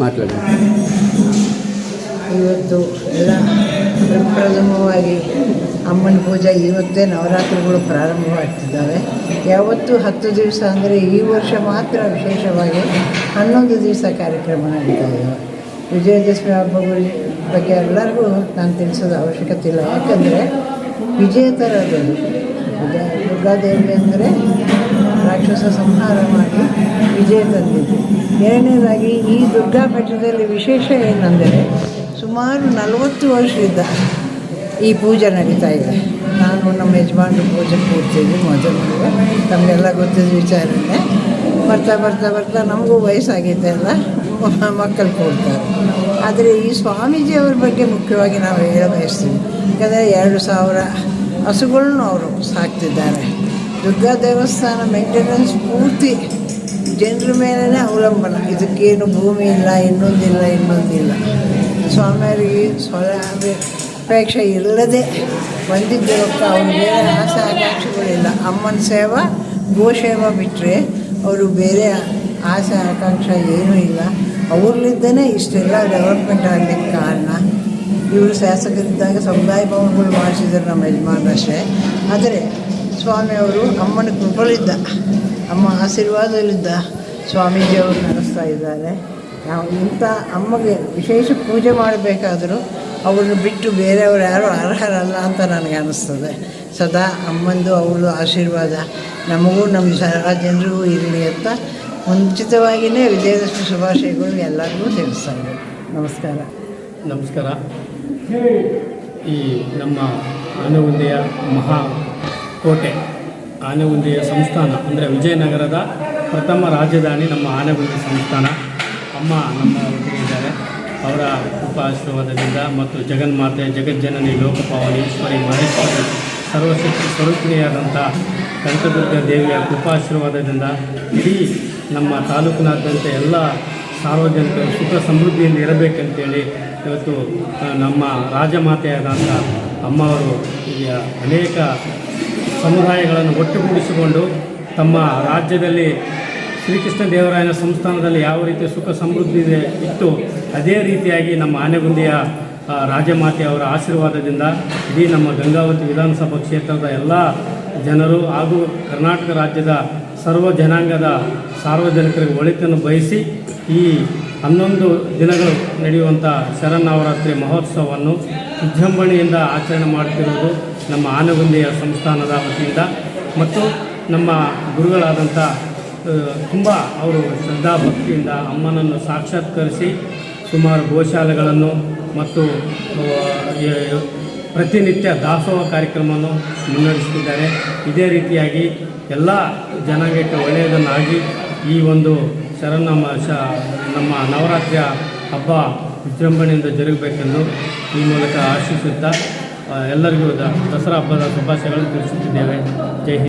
ಮಾತಾಡಿ. ಇವತ್ತು ಎಲ್ಲ ಪ್ರಪ್ರಥಮವಾಗಿ ಅಮ್ಮನ ಪೂಜೆ, ಇವತ್ತೇ ನವರಾತ್ರಿಗಳು ಪ್ರಾರಂಭವಾಗ್ತಿದ್ದಾವೆ. ಯಾವತ್ತು ಹತ್ತು ದಿವಸ ಅಂದರೆ ಈ ವರ್ಷ ಮಾತ್ರ ವಿಶೇಷವಾಗಿ ಹನ್ನೊಂದು ದಿವಸ ಕಾರ್ಯಕ್ರಮ ನಡೀತಾ ಇದ್ದಾವೆ ವಿಜಯದಶಮಿ ಹಬ್ಬಗಳ ಬಗ್ಗೆ ಎಲ್ಲರಿಗೂ ನಾನು ತಿಳಿಸೋದು ಅವಶ್ಯಕತೆ ಇಲ್ಲ. ಯಾಕಂದರೆ ವಿಜಯ ದುರ್ಗಾದೇವಿ ಅಂದರೆ ರಾಕ್ಷಸ ಸಂಹಾರ ಮಾಡಿ ವಿಜಯ ತಂದಿದ್ದು. ಎರಡನೇದಾಗಿ ಈ ದುರ್ಗಾ ಮಠದಲ್ಲಿ ವಿಶೇಷ ಏನಂದರೆ ಸುಮಾರು ನಲವತ್ತು ವರ್ಷದಿಂದ ಈ ಪೂಜೆ ನಡೀತಾ ಇದೆ. ನಾನು ನಮ್ಮ ಯಜಮಾನ್ರು ಪೂಜೆ ಕೂಡ್ತಿದ್ವಿ ಮೊದಲು ತಮಗೆಲ್ಲ ಗೊತ್ತಿದ್ದ ವಿಚಾರನೇ. ಬರ್ತಾ ಬರ್ತಾ ಬರ್ತಾ ನಮಗೂ ವಯಸ್ಸಾಗಿದೆ ಅಲ್ಲ? ಮಕ್ಕಳು ಕೊಡ್ತಾರೆ. ಆದರೆ ಈ ಸ್ವಾಮೀಜಿಯವ್ರ ಬಗ್ಗೆ ಮುಖ್ಯವಾಗಿ ನಾವು ಹೇಳ ಬಯಸ್ತೀವಿ ಯಾಕಂದರೆ ಎರಡು ಸಾವಿರ ಹಸುಗಳನ್ನು ಅವರು ಸಾಕ್ತಿದ್ದಾರೆ. ದುರ್ಗಾ ದೇವಸ್ಥಾನ ಮೇಂಟೆನೆನ್ಸ್ ಪೂರ್ತಿ ಜನರ ಮೇಲೇ ಅವಲಂಬನ. ಇದಕ್ಕೇನು ಭೂಮಿ ಇಲ್ಲ ಇನ್ನೊಂದಿಲ್ಲ ಇನ್ನೊಂದಿಲ್ಲ ಸ್ವಾಮಿಯವರಿಗೆ ಸ್ವಲ ಅಪೇಕ್ಷೆ ಇಲ್ಲದೆ ಬಂದಿದ್ದ ರೊಕ್ಕ ಅವ್ರ ಬೇರೆ ಆಸೆ ಆಕಾಂಕ್ಷೆಗಳಿಲ್ಲ ಅಮ್ಮನ ಸೇವಾ ಗೋಸೇವಾ ಬಿಟ್ಟರೆ ಅವರು ಬೇರೆ ಆಸೆ ಆಕಾಂಕ್ಷೆ ಏನೂ ಇಲ್ಲ. ಅವ್ರಲ್ಲಿದ್ದನೇ ಇಷ್ಟೆಲ್ಲ ಡೆವಲಪ್ಮೆಂಟ್ ಆಗಲಿಕ್ಕೆ ಕಾರಣ. ಇವರು ಶಾಸಕರಿದ್ದಾಗ ಸಮುದಾಯ ಭವನಗಳು ಮಾಡಿಸಿದ್ರು ನಮ್ಮ ಯಜಮಾನರಷ್ಟೇ ಆದರೆ ಸ್ವಾಮಿಯವರು ಅಮ್ಮನ ಕೃಪಲಿದ್ದ ಅಮ್ಮ ಆಶೀರ್ವಾದದಲ್ಲಿದ್ದ ಸ್ವಾಮೀಜಿಯವರು ನಡೆಸ್ತಾ ಇದ್ದಾರೆ. ನಾವು ಇಂಥ ಅಮ್ಮಗೆ ವಿಶೇಷ ಪೂಜೆ ಮಾಡಬೇಕಾದರೂ ಅವ್ರನ್ನ ಬಿಟ್ಟು ಬೇರೆಯವರು ಯಾರೂ ಅರ್ಹರಲ್ಲ ಅಂತ ನನಗೆ ಅನ್ನಿಸ್ತದೆ ಸದಾ ಅಮ್ಮಂದು ಅವಳು ಆಶೀರ್ವಾದ. ನಮಗೂ ನಮ್ಮ ಸಹ ಜನರಿಗೂ ಇರಲಿ ಅಂತ ಮುಂಚಿತವಾಗಿಯೇ ವಿಜಯದಶಮಿ ಶುಭಾಶಯಗಳು ಎಲ್ಲರಿಗೂ ತಿಳಿಸ್ತಾ ಇದ್ದಾರೆ ನಮಸ್ಕಾರ. ನಮಸ್ಕಾರ. ಈ ನಮ್ಮ ಆನವಂದೆಯ ಮಹಾ ಕೋಟೆ, ಆನೆಗುಂದಿಯ ಸಂಸ್ಥಾನ, ಅಂದರೆ ವಿಜಯನಗರದ ಪ್ರಥಮ ರಾಜಧಾನಿ ನಮ್ಮ ಆನೆಗುಂದಿ ಸಂಸ್ಥಾನ. ಅಮ್ಮ ನಮ್ಮ ಇದ್ದಾರೆ. ಅವರ ಉಪಾಶ್ರವಾದದಿಂದ ಮತ್ತು ಜಗನ್ಮಾತೆ, ಜಗಜ್ಜನನಿ ಲೋಕಪಾವನೇಶ್ವರಿ ಮಹೇಶ್ವರಿ, ಸರ್ವಶಕ್ತಿ, ಸ್ವರೂಪಿಣಿಯಾದಂಥ ಕನಕದುರ್ಗ ದೇವಿಯ ಕೃಪಾಶೀರ್ವಾದದಿಂದ ಇಡೀ ನಮ್ಮ ತಾಲೂಕಿನಾದ್ಯಂತ ಎಲ್ಲ ಸಾರ್ವಜನಿಕರು ಸುಖ ಸಮೃದ್ಧಿಯಿಂದ ಇರಬೇಕಂತೇಳಿ ಇವತ್ತು ನಮ್ಮ ರಾಜಮಾತೆಯಾದಂಥ ಅಮ್ಮವರು ಅನೇಕ ಸಮುದಾಯಗಳನ್ನು ಒಟ್ಟುಗೂಡಿಸಿಕೊಂಡು ತಮ್ಮ ರಾಜ್ಯದಲ್ಲಿ ಶ್ರೀಕೃಷ್ಣ ದೇವರಾಯನ ಸಂಸ್ಥಾನದಲ್ಲಿ ಯಾವ ರೀತಿ ಸುಖ ಸಮೃದ್ಧಿ ಇದೆ ಇತ್ತು, ಅದೇ ರೀತಿಯಾಗಿ ನಮ್ಮ ಆನೆಗುಂದಿಯ ರಾಜಮಾತೆ ಅವರ ಆಶೀರ್ವಾದದಿಂದ ಇಡೀ ನಮ್ಮ ಗಂಗಾವತಿ ವಿಧಾನಸಭಾ ಕ್ಷೇತ್ರದ ಎಲ್ಲ ಜನರು ಹಾಗೂ ಕರ್ನಾಟಕ ರಾಜ್ಯದ ಸರ್ವ ಜನಾಂಗದ ಸಾರ್ವಜನಿಕರಿಗೆ ಒಳಿತನ್ನು ಬಯಸಿ ಈ ಹನ್ನೊಂದು ದಿನಗಳು ನಡೆಯುವಂಥ ಶರನ್ನವರಾತ್ರಿ ಮಹೋತ್ಸವವನ್ನು ವಿಜೃಂಭಣೆಯಿಂದ ಆಚರಣೆ ಮಾಡುತ್ತಿರುವುದು. ನಮ್ಮ ಆನೆಗುಂದಿಯ ಸಂಸ್ಥಾನದ ವತಿಯಿಂದ ಮತ್ತು ನಮ್ಮ ಗುರುಗಳಾದಂಥ ತುಂಬ ಅವರು ಶ್ರದ್ಧಾ ಭಕ್ತಿಯಿಂದ ಅಮ್ಮನನ್ನು ಸಾಕ್ಷಾತ್ಕರಿಸಿ ಸುಮಾರು ಗೋಶಾಲೆಗಳನ್ನು ಮತ್ತು ಪ್ರತಿನಿತ್ಯ ದಾಸೋಹ ಕಾರ್ಯಕ್ರಮವನ್ನು ಮುನ್ನಡೆಸುತ್ತಿದ್ದಾರೆ. ಇದೇ ರೀತಿಯಾಗಿ ಎಲ್ಲ ಜನಾಂಗಕ್ಕೆ ಒಳ್ಳೆಯದನ್ನಾಗಿ ಈ ಒಂದು ಶರಣ ಶ, ನಮ್ಮ ನವರಾತ್ರಿಯ ಹಬ್ಬ ವಿಜೃಂಭಣೆಯಿಂದ ಜರುಗಬೇಕೆಂದು ಈ ಮೂಲಕ ಆಶಿಸುತ್ತಾ ಎಲ್ಲರಿಗೂ ದಸರಾ ಹಬ್ಬದ ಶುಭಾಶಯಗಳನ್ನು ತಿಳಿಸುತ್ತಿದ್ದೇವೆ. ಜೈ